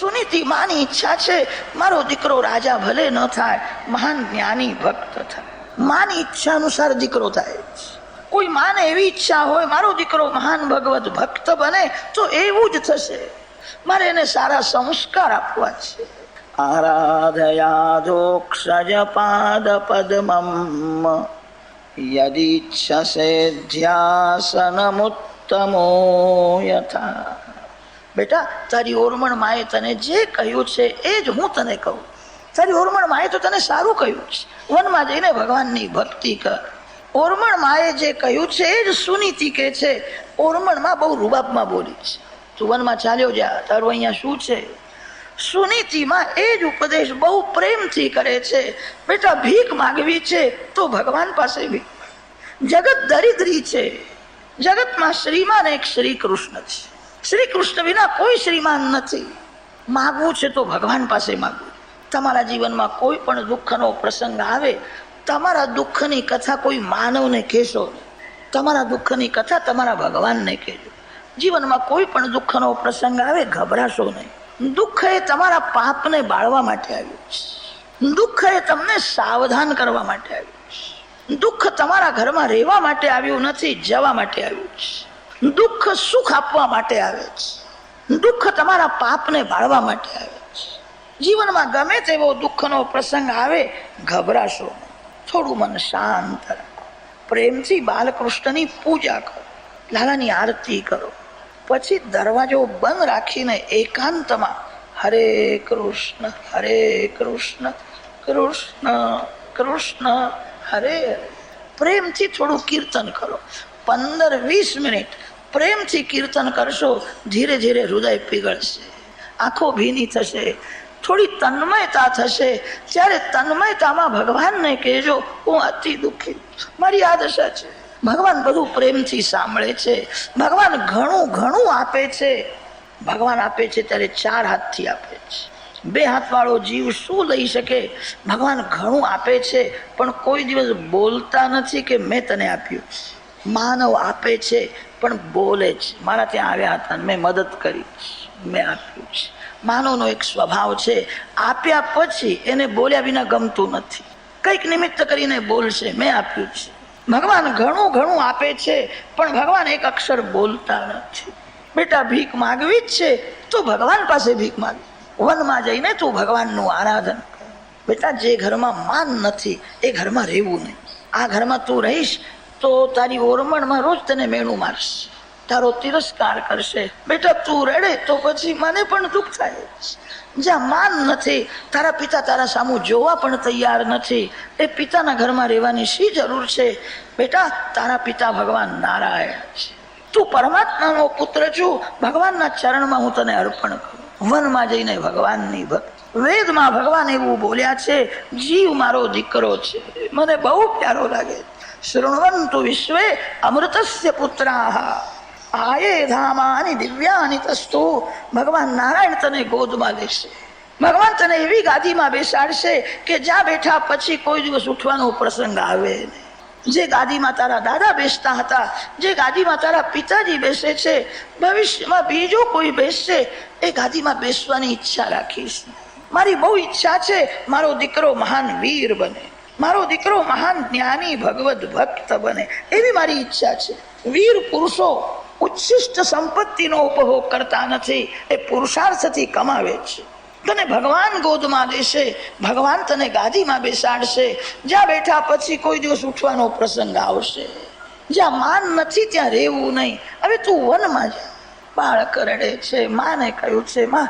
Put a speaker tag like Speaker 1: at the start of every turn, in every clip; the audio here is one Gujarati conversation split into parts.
Speaker 1: સુનીતિ માની ઈચ્છા છે, મારો દીકરો રાજા ભલે ન થાય, મહાન જ્ઞાની ભક્ત થાય. માની ઈચ્છા અનુસાર દીકરો થાય કોઈ માને એવી ઈચ્છા હોય, મારો દીકરો મહાન ભગવત ભક્ત બને, તો એવું જ થશે. મારે એને સારા સંસ્કાર આપવા છે. આરાધયાદોક્ષજ પાદ પદ્મમ. યદીચ્છસે ધ્યાસનમુત્તમો યથા. બેટા, તારી ઓરમણ માએ તને જે કહ્યું છે એ જ હું તને કહું. તારી ઓરમણ માએ તો તને સારું કહ્યું છે. વનમાં જઈને ભગવાનની ભક્તિ કર. ઓરમણ માએ જે કહ્યું છે એ જ સુનીતિ કે છે. ઓરમણમાં બહુ રૂબાબમાં બોલી છે. તું વનમાં ચાલ્યો જા, તારું અહીંયા શું છે? સુનીતિમાં એ જ ઉપદેશ બહુ પ્રેમથી કરે છે. બેટા, ભીખ માગવી છે તો ભગવાન પાસે ભીખ જગત દરિદ્રી છે. જગતમાં શ્રીમાન એક શ્રી કૃષ્ણ છે. શ્રી કૃષ્ણ વિના કોઈ શ્રીમાન નથી. માગવું છે તો ભગવાન પાસે માગવું. તમારા જીવનમાં કોઈ પણ દુઃખનો પ્રસંગ આવે, તમારા દુઃખની કથા કોઈ માનવને કહેશો તમારા દુઃખની કથા તમારા ભગવાનને કહેજો. જીવનમાં કોઈ પણ દુઃખનો પ્રસંગ આવે, ગભરાશો નહીં. દુઃખ એ તમારા પાપને બાળવા માટે આવ્યું છે. દુઃખ એ તમને સાવધાન કરવા માટે આવ્યું છે. દુઃખ તમારા ઘરમાં રહેવા માટે આવ્યું નથી, જવા માટે આવ્યું છે. દુઃખ સુખ આપવા માટે આવે છે. દુઃખ તમારા પાપને ભાળવા માટે આવે છે. જીવનમાં ગમે તેવો દુઃખનો પ્રસંગ આવે, ગભરાશો થોડું મન શાંત રાખો. પ્રેમથી બાલકૃષ્ણની પૂજા કરો. લાલાની આરતી કરો. પછી દરવાજો બંધ રાખીને એકાંતમાં હરે કૃષ્ણ હરે કૃષ્ણ કૃષ્ણ કૃષ્ણ હરે. પ્રેમથી થોડું કીર્તન કરો. પંદર વીસ મિનિટ પ્રેમથી કીર્તન કરશો, ધીરે ધીરે હૃદય પીગળશે. આંખો ભીની થશે, થોડી તન્મયતા થશે. ત્યારે તન્મયતામાં ભગવાનને કહેજો, હું અતિ દુઃખી, મારી આ દશા છે. ભગવાન બધું પ્રેમથી સાંભળે છે. ભગવાન ઘણું ઘણું આપે છે. ભગવાન આપે છે ત્યારે ચાર હાથથી આપે છે. બે હાથવાળો જીવ શું લઈ શકે? ભગવાન ઘણું આપે છે, પણ કોઈ દિવસ બોલતા નથી કે મેં તને આપ્યું માનવ આપે છે, પણ બોલે છે. મારા ત્યાં આવ્યા હતા મેં મદદ કરી મેં આપ્યું છે. માનવનો એક સ્વભાવ છે, આપ્યા પછી એને બોલ્યા વિના ગમતું નથી. કંઈક નિમિત્ત કરીને બોલશે, મેં આપ્યું છે. ભગવાન ઘણું ઘણું આપે છે, પણ ભગવાન એક અક્ષર બોલતા નથી. બેટા, ભીખ માગવી જ છે, તો ભગવાન પાસે ભીખ માગ. વનમાં જઈને તું ભગવાનનું આરાધન બેટા, જે ઘરમાં માન નથી, એ ઘરમાં રહેવું નહીં. આ ઘરમાં તું રહીશ તો તારી ઓરમણમાં રોજ તને મેણું મારશે. તારો તિરસ્કાર કરશે. બેટા, તું રડે તો પછી મને પણ દુઃખ થાય. જ્યાં માન નથી, તારા પિતા તારા સામું જોવા પણ તૈયાર નથી. એ પિતાના ઘરમાં રહેવાની શી જરૂર છે? બેટા, તારા પિતા ભગવાન નારાયણ છે. તું પરમાત્માનો પુત્ર છું. ભગવાનના ચરણમાં હું તને અર્પણ કરું. વનમાં જઈને ભગવાનની ભક્તિ. વેદમાં ભગવાન એવું બોલ્યા છે, જીવ મારો દીકરો છે. મને બહુ પ્યારો લાગે શૃણવંતુ વિશ્વે અમૃતસ્ય પુત્રાહ આયે ધામાની દિવ્યાની તસ્તુ ભગવાન નારાયણ તને ગોદમાં લેશે ભગવાન તને એવી ગાદીમાં બેસાડશે કે જ્યાં બેઠા પછી કોઈ દિવસ ઉઠવાનો પ્રસંગ આવે નહીં જે ગાદીમાં તારા દાદા બેસતા હતા જે ગાદીમાં તારા પિતાજી બેસે છે ભવિષ્યમાં બીજો કોઈ બેસશે એ ગાદીમાં બેસવાની ઈચ્છા રાખીશ મારી બહુ ઈચ્છા છે મારો દીકરો મહાન વીર બને મારો દીકરો મહાન જ્ઞાની ભગવત ભક્ત બને. એવી મારી ઈચ્છા છે. વીર પુરુષો ઉચ્છિષ્ટ સંપત્તિનો ઉપભોગ કરતા નથી. એ પુરુષાર્થથી કમાવે છે. તને ભગવાન ગોદમાં લેશે ભગવાન તને ગાદીમાં બેસાડશે. જ્યાં બેઠા પછી કોઈ દિવસ ઉઠવાનો પ્રસંગ આવશે. જ્યાં માન નથી ત્યાં રહેવું નહીં. હવે તું વનમાં જા. બાળક રડે છે, માને કહ્યું છે, માં,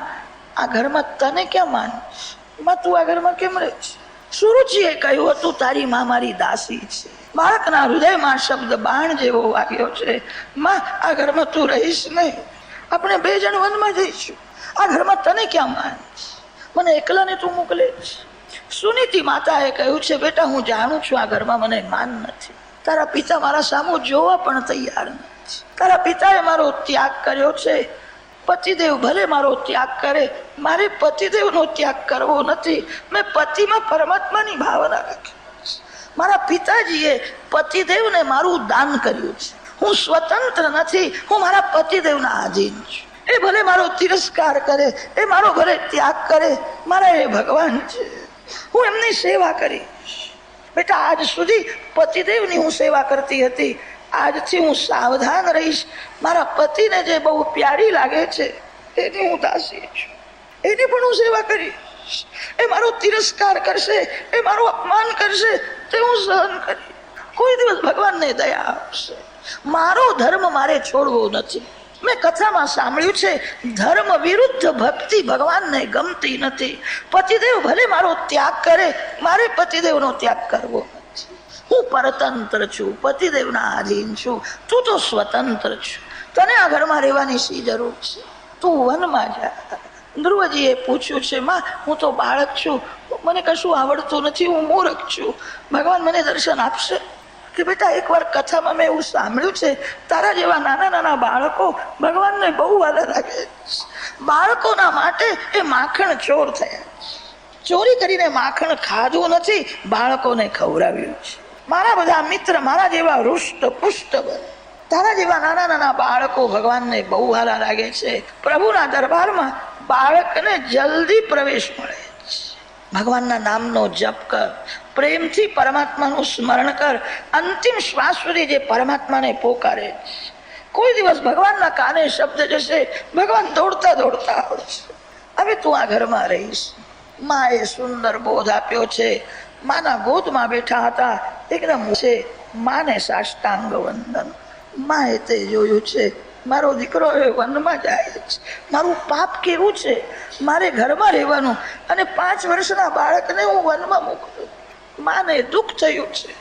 Speaker 1: આ ઘરમાં તને ક્યાં માનમાં, તું આ ઘરમાં કેમ રહે છે? સુરુચિએ કહ્યું હતું તારી માં મારી દાસી છે? બાળકના હૃદયમાં શબ્દ બાણ જેવો વાગ્યો છે. માં, આ ઘરમાં તું રહીશ નહીં. આપણે બે જણ વનમાં જઈશું. આ ઘરમાં તને ક્યાં માન? મને એકલાને તું મોકલે સુનીતિ માતાએ કહ્યું છે, બેટા, હું જાણું છું આ ઘરમાં મને માન નથી. તારા પિતા મારા સામું જોવા પણ તૈયાર નથી. તારા પિતાએ મારો ત્યાગ કર્યો છે. પતિદેવ ભલે મારો ત્યાગ કરે, મારે પતિદેવનો ત્યાગ કરવો નથી. મેં પતિમાં પરમાત્માની ભાવના રાખી. મારા પિતાજીએ પતિદેવને મારું દાન કર્યું છે. હું સ્વતંત્ર નથી, હું મારા પતિદેવના આધીન છું. એ ભલે મારો તિરસ્કાર કરે, એ મારો ભલે ત્યાગ કરે, મારા એ ભગવાન છે. હું એમની સેવા કરી. બેટા, આજ સુધી પતિદેવની હું સેવા કરતી હતી. આજથી હું સાવધાન રહીશ. મારા પતિને જે બહુ પ્યારી લાગે છે, એની હું દાસી છું. એની પણ હું સેવા કરીશ. એ મારો તિરસ્કાર કરશે, એ મારું અપમાન કરશે, તે હું સહન કરી કોઈ દિવસ ભગવાનને દયા આવશે મારો ધર્મ મારે છોડવો નથી. મેં કથામાં સાંભળ્યું છે, ધર્મ વિરુદ્ધ ભક્તિ ભગવાનને ગમતી નથી. પતિદેવ ભલે મારો ત્યાગ કરે, મારે પતિદેવનો ત્યાગ કરવો હું પરતંત્ર છું પતિદેવના આધીન છું, તું તો સ્વતંત્ર છું. તને આ ઘરમાં રહેવાની શી જરૂર છે? તું વનમાં જા. ધ્રુવજીએ પૂછ્યું છે, માં, હું તો બાળક છું. મને કશું આવડતું નથી, હું મૂર્ખ છું. ભગવાન મને દર્શન આપશે? કે બેટા, એકવાર કથામાં મેં એવું સાંભળ્યું છે, તારા જેવા નાના નાના બાળકો ભગવાનને બહુ વાલા લાગે. બાળકોના માટે એ માખણ ચોર થયા ચોરી કરીને માખણ ખાધું નથી, બાળકોને ખવડાવ્યું છે. મારા બધા મિત્ર, મારા જેવા રુષ્ટ, પુષ્ટ બને. તારા જેવા નાના નાના બાળકો ભગવાનને બહુ સારા લાગે છે. પ્રભુના દરબારમાં બાળકને જલ્દી પ્રવેશ મળે છે. ભગવાનના નામનો જપ કર, પ્રેમથી પરમાત્માનું સ્મરણ કર, અંતિમ શ્વાસ સુધી જે પરમાત્માને પોકારે છે. કોઈ દિવસ ભગવાનના કાને શબ્દ જશે, ભગવાન દોડતા દોડતા આવશે. હવે તું આ ઘરમાં રહીશ. માએ સુંદર બોધ આપ્યો છે. માના ગોદમાં બેઠા હતા. એકદમ છે, માને સાષ્ટાંગ વંદન. માએ તે જોયું છે, મારો દીકરો હવે વનમાં જાય છે. મારું પાપ કેવું છે? મારે ઘરમાં રહેવાનું અને પાંચ વર્ષના બાળકને હું વનમાં મોકલું માને દુઃખ થયું છે.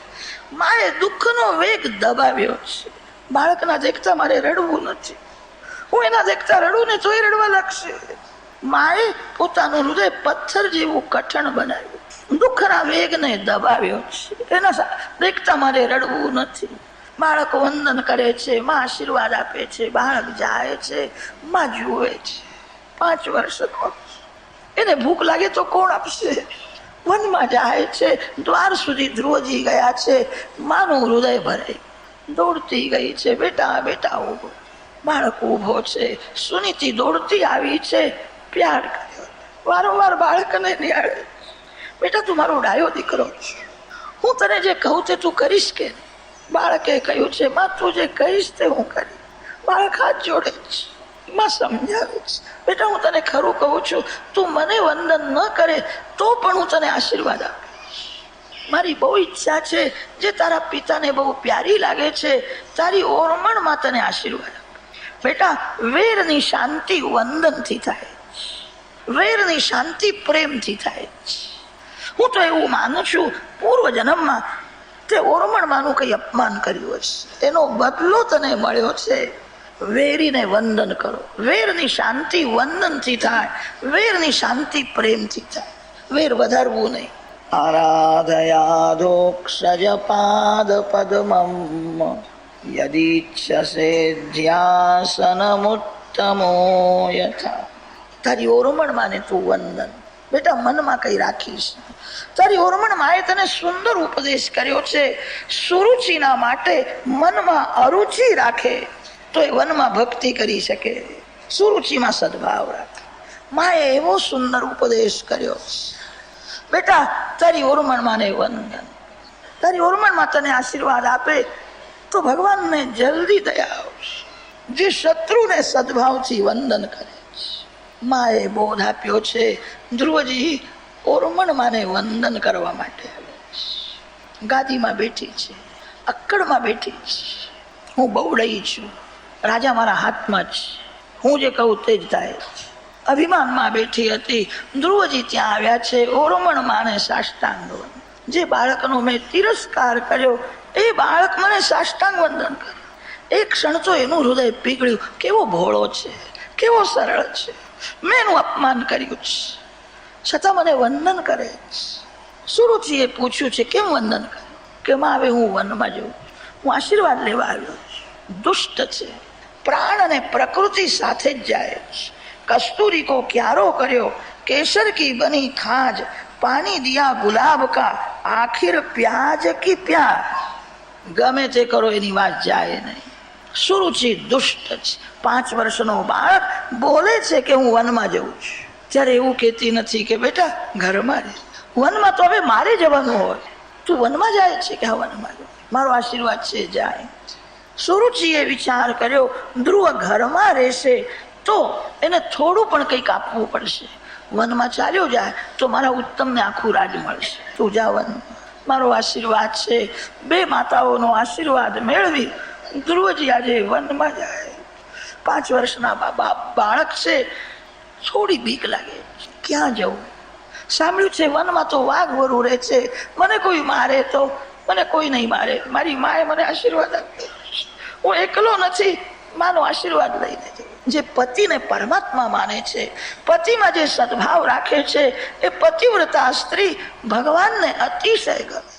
Speaker 1: માએ દુઃખનો વેગ દબાવ્યો છે. બાળકના દેખતા મારે રડવું નથી. હું એના દેખતા રડું ને તોય રડવા લાગશે. માએ પોતાનું હૃદય પથ્થર જેવું કઠણ બનાવ્યું. દુઃખના વેગને દબાવ્યો છે. એના દેખતા મારે રડવું નથી. બાળક વંદન કરે છે, માં આશીર્વાદ આપે છે, બાળક જાય છે, માં જુએ છે. પાંચ વર્ષનો. એને ભૂખ લાગે તો કોણ આપશે? વનમાં જાય છે. દ્વાર સુધી ધ્રુવજી ગયા છે. માનું હૃદય ભરાય દોડતી ગઈ છે. બેટા બેટા ઊભો. બાળક ઊભો છે. સુનીતિ દોડતી આવી છે. પ્યાર કર્યો. વારંવાર બાળકને નિહાળે. બેટા, તું મારો ડાયો દીકરો છે. હું તને જે કહું તે તું કરીશ કે બાળકે કહ્યું છે, માં, તું જે કહીશ તે હું કરી બાળક હાથ જોડે છે. માં સમજાવે છે. બેટા, હું તને ખરું કહું છું, તું મને વંદન ન કરે તો પણ હું તને આશીર્વાદ આપીશ. મારી બહુ ઈચ્છા છે જે તારા પિતાને બહુ પ્યારી લાગે છે, તારી ઓરમણમાં તને આશીર્વાદ આપે બેટા, વેરની શાંતિ વંદનથી થાય વેરની શાંતિ પ્રેમથી થાય હું તો એવું માનું છું. પૂર્વ જન્મમાં તે ઓરમણમાંનું કંઈ અપમાન કર્યું હશે એનો બદલો તને મળ્યો છે. વેરીને વંદન કરો. વેરની શાંતિ વંદનથી થાય. વેરની શાંતિ પ્રેમથી થાય. વેર વધારવું નહીં. આરાધયાધોક્ષજ પાદ પદ્મમ યદીચ્છસે ધ્યાસનમુત્તમો યથા. તારી ઓરમણમાં ને તું વંદન. બેટા, મનમાં કઈ રાખીશ. તારી ઓરમણ માએ તને સુંદર ઉપદેશ કર્યો છે. સુરુચિના માટે મનમાં અરુચિ રાખે, તો એ વનમાં ભક્તિ કરી શકે. સુરુચિમાં સદભાવ રાખે. માએ એવો સુંદર ઉપદેશ કર્યો. બેટા, તારી ઓરમણમાં ને વંદન. તારી ઓરમણમાં તને આશીર્વાદ આપે, તો ભગવાનને જલ્દી દયા આવશે. જે શત્રુને સદભાવથી વંદન કરે. માએ બોધ આપ્યો છે. ધ્રુવજી, ઓરમણ માને વંદન કરવા માટે ગાદીમાં બેઠી છે. અક્કડમાં બેઠી છે. હું બહુડઈ છું. રાજા મારા હાથમાં છે. હું જે કહું તે જ થાય અભિમાનમાં બેઠી હતી. ધ્રુવજી ત્યાં આવ્યા છે. ઓરમણ માને સાષ્ટાંગ જે બાળકનો મેં તિરસ્કાર કર્યો, એ બાળક મને સાષ્ટાંગ વંદન કર્યું એક ક્ષણ તો એનું હૃદય પીગળ્યું. કેવો ભોળો છે. કેવો સરળ છે. મેં એનું અપમાન કર્યું છે. છતાં મને વંદન કરે છે. સુરુચિએ પૂછ્યું છે, કેમ વંદન કરે? કે માં, હવે હું વનમાં જઉં હું આશીર્વાદ લેવા આવ્યો છું. દુષ્ટ છે. પ્રાણ અને પ્રકૃતિ સાથે જ જાય છે. કસ્તુરી કો ક્યારો કર્યો? કેસર કી બની ખાજ. પાણી દિયા ગુલાબ કા. આખિર પ્યાજ કી પ્યાજ. ગમે તે કરો, એની વાત જાય નહીં. સુરુચિ દુષ્ટ છે. પાંચ વર્ષનો બાળક બોલે છે કે હું વનમાં જઉં છું. ત્યારે એવું કહેતી નથી કે બેટા ઘરમાં રહે. વનમાં તો હવે મારે જવાનું હોય. તું વનમાં જાય છે કે હા વનમાં મારો આશીર્વાદ છે, જાય. સુરુચિએ વિચાર કર્યો, ધ્રુવ ઘરમાં રહેશે તો એને થોડું પણ કંઈક આપવું પડશે. વનમાં ચાલ્યો જાય તો મારા ઉત્તમને આખું રાજ મળશે. તું જા વનમાં. મારો આશીર્વાદ છે. બે માતાઓનો આશીર્વાદ મેળવી ધ્રુવજી આજે વનમાં જાય. પાંચ વર્ષના બાબા બાળક છે, થોડી બીક લાગે. ક્યાં જવું? સાંભળ્યું છે, વનમાં તો વાઘ વરુ રહે છે. મને કોઈ મારે તો, મને કોઈ નહીં મારે. મારી માએ મને આશીર્વાદ આપ્યો. હું એકલો નથી, માનો આશીર્વાદ લઈને જે પતિને પરમાત્મા માને છે, પતિમાં જે સદભાવ રાખે છે, એ પતિવ્રતા સ્ત્રી ભગવાનને અતિશય ગમે.